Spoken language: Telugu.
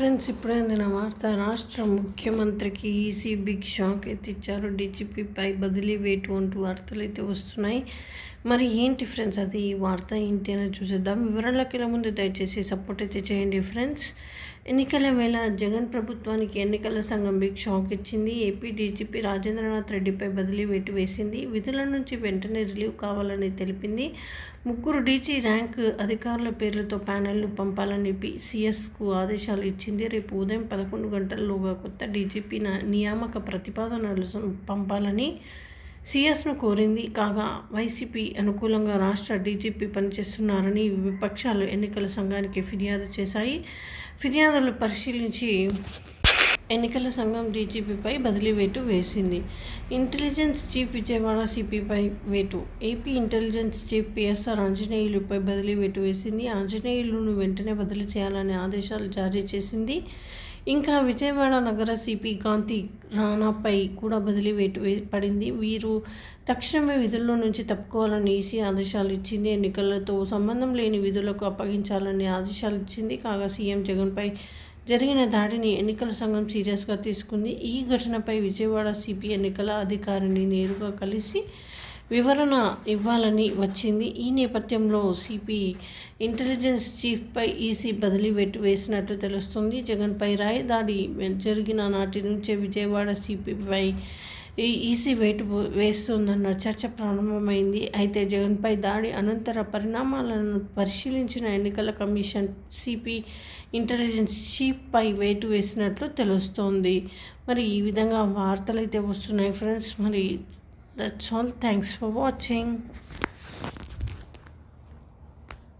ఫ్రెండ్స్ ఇప్పుడే అందిన వార్త రాష్ట్ర ముఖ్యమంత్రికి ఈసీ బిగ్ షాక్ ఎత్తిచ్చారు. డీజీపీపై బదిలీ వేటు అంటూ వార్తలు అయితే వస్తున్నాయి. మరి ఏంటి డిఫరెన్స్ అది? ఈ వార్త ఏంటి అని చూసేద్దాం. వివరాలకి ముందు దయచేసి సపోర్ట్ అయితే చేయండి ఫ్రెండ్స్ ఎన్నికల వేళ జగన్ ప్రభుత్వానికి ఎన్నికల సంఘం బిగ్ షాక్ ఇచ్చింది. ఏపీ డీజీపీ రాజేంద్రనాథ్ రెడ్డిపై బదిలీ వేటు వేసింది. విధుల నుంచి వెంటనే రిలీవ్ కావాలని తెలిపింది. ముగ్గురు డీజీ ర్యాంక్ అధికారుల పేర్లతో ప్యానెల్ను పంపాలని సిఎస్కు ఆదేశాలు ఇచ్చింది. రేపు ఉదయం పదకొండు గంటల్లోగా కొత్త డీజీపీ నియామక ప్రతిపాదనలు పంపాలని సిఎస్ను కోరింది కాగా వైసీపీ అనుకూలంగా రాష్ట్ర డీజీపీ పనిచేస్తున్నారని విపక్షాలు ఎన్నికల సంఘానికి ఫిర్యాదు చేశాయి. ఫిర్యాదులు పరిశీలించి ఎన్నికల సంఘం డీజీపీపై బదిలీ వేటు వేసింది. ఇంటెలిజెన్స్ చీఫ్ విజయవాడ సిపిపై వేటు. ఏపీ ఇంటెలిజెన్స్ చీఫ్ పిఎస్ఆర్ ఆంజనేయులుపై బదిలీ వేటు వేసింది. ఆంజనేయులను వెంటనే బదిలీ చేయాలని ఆదేశాలు జారీ చేసింది. ఇంకా విజయవాడ నగర సిపి కాంతి రాణాపై కూడా బదిలీ వేటు పడింది. వీరు తక్షణమే విధుల్లో నుంచి తప్పుకోవాలని ఈసీ ఆదేశాలు ఇచ్చింది. ఎన్నికలతో సంబంధం లేని విధులకు అప్పగించాలని ఆదేశాలు ఇచ్చింది. కాగా సీఎం జగన్పై జరిగిన దాడిని ఎన్నికల సంఘం సీరియస్గా తీసుకుంది. ఈ ఘటనపై విజయవాడ సిపి ఎన్నికల అధికారిని నేరుగా కలిసి వివరణ ఇవ్వాలని వచ్చింది. ఈ నేపథ్యంలో సిపి ఇంటెలిజెన్స్ చీఫ్పై ఈసీ బదిలీ వెట్టు వేసినట్లు తెలుస్తుంది. జగన్పై రాయదాడి జరిగిన నాటి నుంచే విజయవాడ సిపిపై ఈసీ వేటు వేస్తుందన్న చర్చ ప్రారంభమైంది. అయితే జగన్పై దాడి అనంతర పరిణామాలను పరిశీలించిన ఎన్నికల కమిషన్ సిపి ఇంటెలిజెన్స్ చీఫ్పై వేటు వేసినట్లు తెలుస్తోంది. మరి ఈ విధంగా వార్తలు అయితే వస్తున్నాయి ఫ్రెండ్స్. మరి that's all. Thanks for watching.